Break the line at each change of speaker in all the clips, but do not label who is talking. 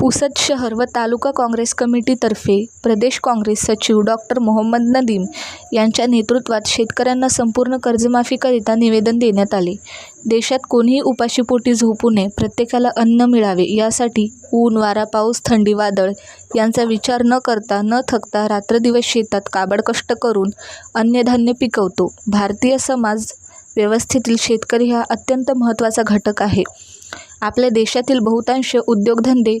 पुसद शहर व तालुका काँग्रेस कमिटीतर्फे प्रदेश काँग्रेस सचिव डॉक्टर मोहम्मद नदीम यांच्या नेतृत्वात शेतकऱ्यांना संपूर्ण कर्जमाफीकरिता निवेदन देण्यात आले. देशात कोणीही उपाशीपोटी झोपू नये प्रत्येकाला अन्न मिळावे यासाठी ऊन वारा पाऊस थंडी वादळ यांचा विचार न करता न थकता रात्रदिवस शेतात काबड कष्ट करून अन्नधान्य पिकवतो. भारतीय समाज व्यवस्थेतील शेतकरी हा अत्यंत महत्त्वाचा घटक आहे. आपल्या देशातील बहुतांश उद्योगधंदे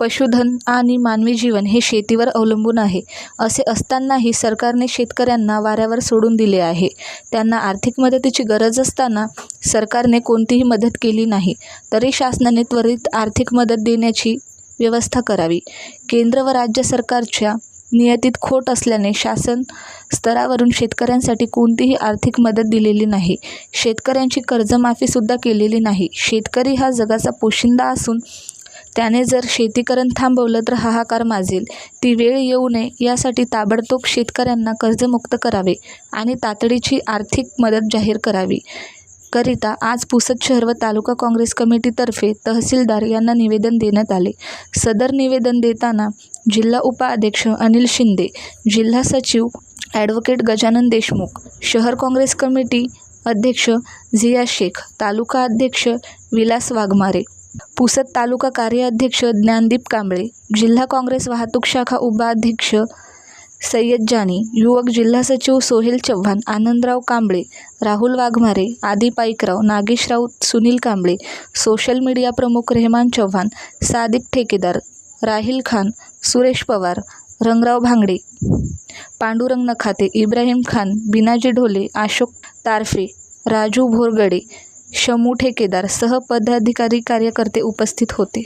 पशुधन आणि मानवी जीवन हे शेतीवर अवलंबून आहे. असे असतानाही सरकारने शेतकऱ्यांना वाऱ्यावर सोडून दिले आहे. त्यांना आर्थिक मदतीची गरज असताना सरकारने कोणतीही मदत केली नाही. तरी शासनाने त्वरित आर्थिक मदत देण्याची व्यवस्था करावी. केंद्र व राज्य सरकारच्या नियतीत खोट असल्याने शासन स्तरावरून शेतकऱ्यांसाठी कोणतीही आर्थिक मदत दिलेली नाही. शेतकऱ्यांची कर्जमाफीसुद्धा केलेली नाही. शेतकरी हा जगाचा पोशिंदा असून त्याने जर शेतीकरण थांबवलं तर हाहाकार माजेल. ती वेळ येऊ नये यासाठी ताबडतोब शेतकऱ्यांना कर्जमुक्त करावे आणि तातडीची आर्थिक मदत जाहीर करावी. करिता आज पुसद शहर व तालुका काँग्रेस कमिटीतर्फे तहसीलदार यांना निवेदन देण्यात आले. सदर निवेदन देताना जिल्हा उपाध्यक्ष अनिल शिंदे जिल्हा सचिव ॲडव्होकेट गजानन देशमुख शहर काँग्रेस कमिटी अध्यक्ष झिया शेख तालुका अध्यक्ष विलास वाघमारे पुसद तालुका कार्याध्यक्ष ज्ञानदीप कांबळे जिल्हा काँग्रेस वाहतूक शाखा उपाध्यक्ष सय्यद जानी युवक जिल्हा सचिव सोहेल चव्हाण आनंदराव कांबळे राहुल वाघमारे आदी पाईकराव नागेश राऊत सुनील कांबळे सोशल मीडिया प्रमुख रेहमान चव्हाण सादिक ठेकेदार राहिल खान सुरेश पवार रंगराव भांगडे पांडुरंग नखाते इब्राहिम खान बिनाजी ढोले अशोक तारफे राजू भोरगडे शमू ठेकेदार सह पदाधिकारी कार्यकर्ते उपस्थित होते.